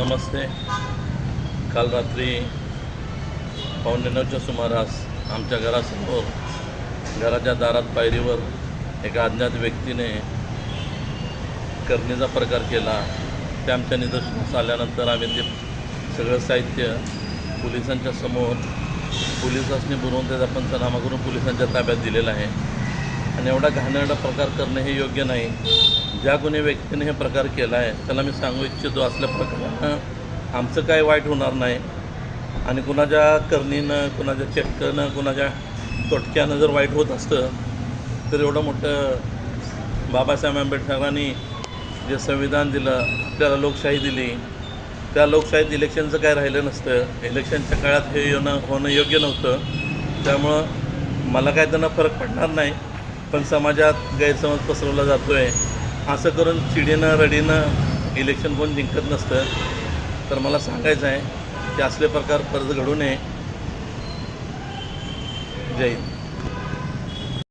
नमस्ते। काल रात्री पावणे नऊच्या सुमारास आमच्या घरासमोर घराच्या दारात पायरीवर एका अज्ञात व्यक्तीने करणीचा प्रकार केला. ते आमच्या निदर्शनास आल्यानंतर आम्ही ते सगळं साहित्य पोलिसांच्या समोर पोलिसांनी बोलवून त्याचा पंचनामा करून पोलिसांच्या ताब्यात दिलेला आहे. आणि एवढा घाणेरडा प्रकार करणं हे योग्य नाही. ज्या कोणी व्यक्तीने हे प्रकार केला आहे त्याला मी सांगू इच्छितो असल्या प्रकारानं आमचं काय वाईट होणार नाही. आणि कुणाच्या करणीनं कुणाच्या चटकनं कुणाच्या तोटक्यानं जर वाईट होत असतं तर एवढं मोठं बाबासाहेब आंबेडकरांनी जे संविधान दिलं आपल्याला लोकशाही दिली. त्या लोकशाहीत इलेक्शनचं काय राहिलं नसतं. इलेक्शनच्या काळात हे येणं होणं योग्य नव्हतं. त्यामुळं मला काय त्यांना फरक पडणार नाही. पण समाजात गैरसमज पसरवला जातो आहे असं करून चिडीनं रडीनं इलेक्शन कोण जिंकत नसतं. तर मला सांगायचं आहे की असले प्रकार परत घडू नये. जय हिंद.